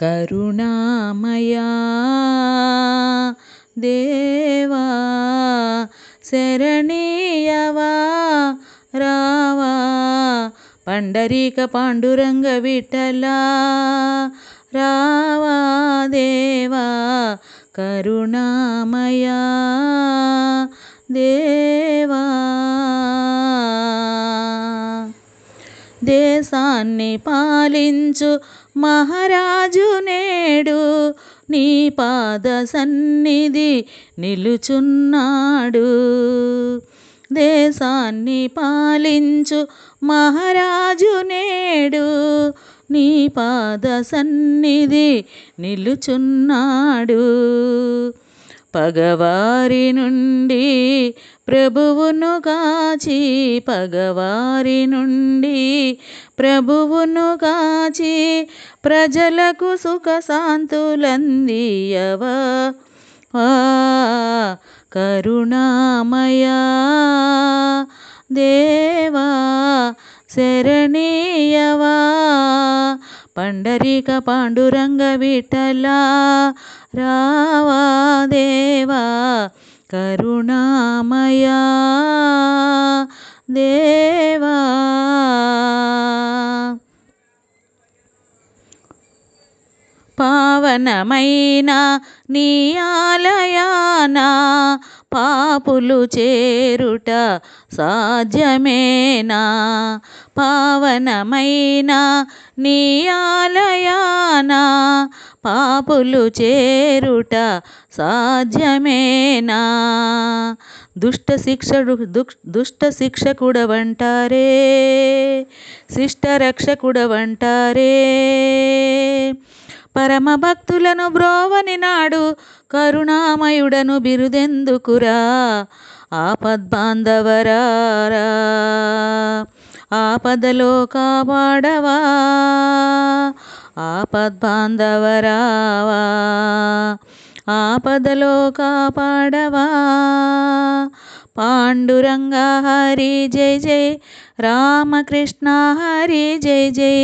కరుణామయా దేవా శరణీయవా రావా. పండరీక పాండురంగ విఠలా రావా దేవా కరుణామయా దేవా. దేశాన్ని పాలించు మహారాజు నేడు నీ పాద సన్నిధి నిలుచున్నాడు. దేశాన్ని పాలించు మహారాజు నేడు నీ పాద సన్నిధి నిలుచున్నాడు. పగవారి నుండి ప్రభువును కాచి పగవారి నుండి ప్రభువును కాచి ప్రజలకు సుఖ శాంతులందియవా కరుణామయా దేవా శరణీయవా? పండరిక పాండురంగ విఠలా రావా దేవా కరుణామయా దేవా. పావనమైన నీ ఆలయానా పాపులు చేరుట సాధ్యమేనా? పావనమైన నీ ఆలయాన? పాపులు చేరుట సాధ్యమేనా? దుష్ట శిక్షడు దుష్ట శిక్షకుడవంటారే. శిష్ట పరమభక్తులను పరమ భక్తులను బ్రోవని నాడు కరుణామయుడను బిరుదెందుకురా? ఆపద్బాంధవరారా ఆపదలో కాపాడవా ఆపద్బాంధవరావా ఆపదలో కాపాడవా పాండురంగ హరి జయ జయ రామకృష్ణ హరి జయ జయ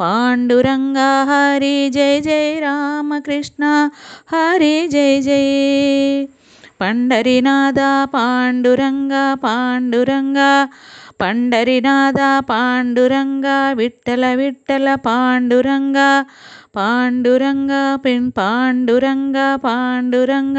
పాండురంగ హరి జయ జయ రామకృష్ణ హరి జయ జయ పండరినాథ పాండురంగ పాండురంగ పండరినాథ పాండురంగ విట్టల విట్టల పాండురంగ పాండురంగ పిన్ పాండురంగ పాండురంగ.